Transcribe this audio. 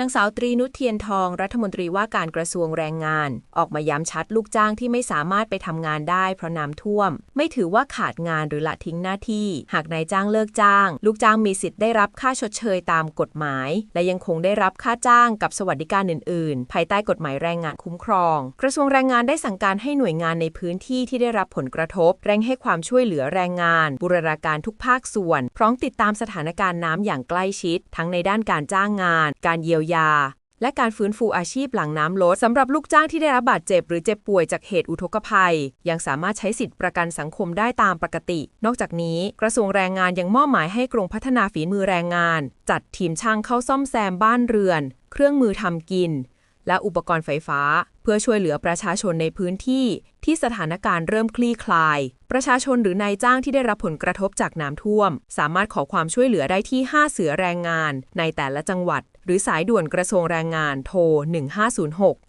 นางสาวตรีนุชเทียนทอง รัฐมนตรีว่าการกระทรวงแรงงาน ออกมาย้ำชัดลูกจ้างที่ไม่สามารถไปทำงานได้เพราะน้ำท่วม ไม่ถือว่าขาดงานหรือละทิ้งหน้าที่ หากนายจ้างเลิกจ้าง ลูกจ้างมีสิทธิ์ได้รับค่าชดเชยตามกฎหมาย และยังคงได้รับค่าจ้างกับสวัสดิการอื่น ๆ ภายใต้กฎหมายแรงงานคุ้มครอง กระทรวงแรงงานได้สั่งการให้หน่วยงานในพื้นที่ที่ได้รับผลกระทบเร่งให้ความช่วยเหลือแรงงาน บูรณาการทุกภาคส่วน พร้อมติดตามสถานการณ์น้ำอย่างใกล้ชิด ทั้งในด้านการจ้างงาน การเยียวยา และการฟื้นฟูอาชีพหลังน้ำลดสำหรับลูกจ้างที่ได้รับบาดเจ็บ หรือเจ็บป่วยจากเหตุอุทกภัย ยังสามารถใช้สิทธิประกันสังคมได้ตามปกติ นอกจากนี้ กระทรวงแรงงานยังมอบหมายให้กรมพัฒนาฝีมือแรงงาน จัดทีมช่างเข้าซ่อมแซมบ้านเรือน เครื่องมือทำกิน และอุปกรณ์ไฟฟ้า เพื่อช่วยเหลือประชาชนในพื้นที่ ที่สถานการณ์เริ่มคลี่คลาย ประชาชนหรือนายจ้างที่ได้รับผลกระทบจากน้ำท่วม สามารถขอความช่วยเหลือได้ที่ 5 เสือแรงงานในแต่ละจังหวัด หรือสายด่วนกระทรวงแรงงานโทร 1506